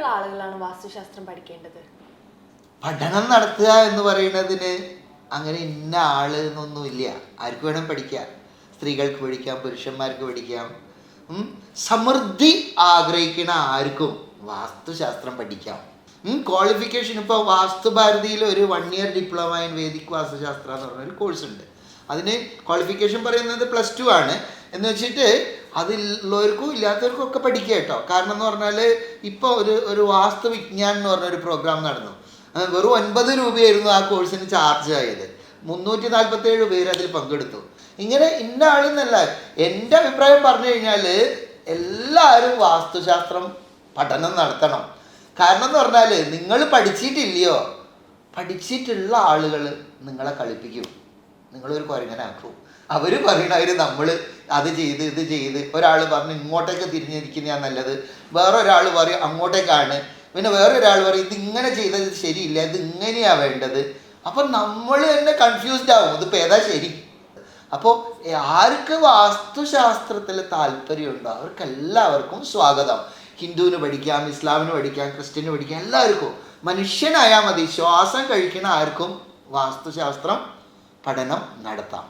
എങ്ങനെയുള്ള ആളുകളാണ് വാസ്തുശാസ്ത്രം പഠിക്കേണ്ടത്. പഠനം നടത്തുക എന്ന് പറയുന്നതിന് അങ്ങനെ ഇന്ന ആൾ എന്നൊന്നും ഇല്ല ആർക്ക് വേണം പഠിക്കാം സ്ത്രീകൾക്ക് പഠിക്കാം പുരുഷന്മാർക്ക് പഠിക്കാം. സമൃദ്ധി ആഗ്രഹിക്കുന്ന ആർക്കും വാസ്തുശാസ്ത്രം പഠിക്കാം. ക്വാളിഫിക്കേഷൻ ഇപ്പോൾ വാസ്തുഭാരതിയിൽ ഒരു one year diploma in Vedic Vastushastra എന്ന് പറഞ്ഞൊരു കോഴ്സ് ഉണ്ട്. അതിന് ക്വാളിഫിക്കേഷൻ പറയുന്നത് പ്ലസ് ടു ആണ്. എന്ന് വെച്ചിട്ട് അതിലുള്ളവർക്കും ഇല്ലാത്തവർക്കും ഒക്കെ പഠിക്കുക കേട്ടോ. കാരണം എന്ന് പറഞ്ഞാൽ ഇപ്പോൾ ഒരു ഒരു വാസ്തു വിജ്ഞാൻ എന്ന് പറഞ്ഞ ഒരു പ്രോഗ്രാം നടന്നു വെറും ഒൻപത് രൂപയായിരുന്നു ആ കോഴ്സിന് ചാർജ് ആയത്. മുന്നൂറ്റി നാൽപ്പത്തേഴ് പേര് അതിൽ പങ്കെടുത്തു. ഇങ്ങനെ ഇന്ന ആളെന്നല്ല എന്റെ അഭിപ്രായം പറഞ്ഞു കഴിഞ്ഞാൽ എല്ലാവരും വാസ്തുശാസ്ത്രം പഠനം നടത്തണം. കാരണം എന്ന് പറഞ്ഞാൽ നിങ്ങൾ പഠിച്ചിട്ടില്ലയോ? പഠിച്ചിട്ടുള്ള ആളുകൾ നിങ്ങളെ കളിപ്പിക്കും. നിങ്ങളൊരു കുരങ്ങനാക്കും അവർ പറയണവർ നമ്മൾ അത് ചെയ്ത് ഇത് ചെയ്ത്. ഒരാൾ പറഞ്ഞ് ഇങ്ങോട്ടേക്ക് തിരിഞ്ഞിരിക്കുന്നതാണ് നല്ലത്. വേറൊരാൾ പറയും അങ്ങോട്ടേക്കാണ്. പിന്നെ വേറൊരാൾ പറയും ഇത് ഇങ്ങനെ ചെയ്തത് ശരിയില്ല ഇത് ഇങ്ങനെയാണ് വേണ്ടത്. അപ്പം നമ്മൾ തന്നെ കൺഫ്യൂസ്ഡ് ആവും. ഇത് ഏതാ ശരി? അപ്പോൾ ആർക്ക് വാസ്തുശാസ്ത്രത്തിൽ താല്പര്യമുണ്ടോ? അവർക്ക് എല്ലാവർക്കും സ്വാഗതം. ഹിന്ദുവിന് പഠിക്കാം ഇസ്ലാമിന് പഠിക്കാം ക്രിസ്ത്യന് പഠിക്കാം എല്ലാവർക്കും. മനുഷ്യനായാൽ മതി. ശ്വാസം കഴിക്കുന്ന ആർക്കും വാസ്തുശാസ്ത്രം പഠനം നടത്താം.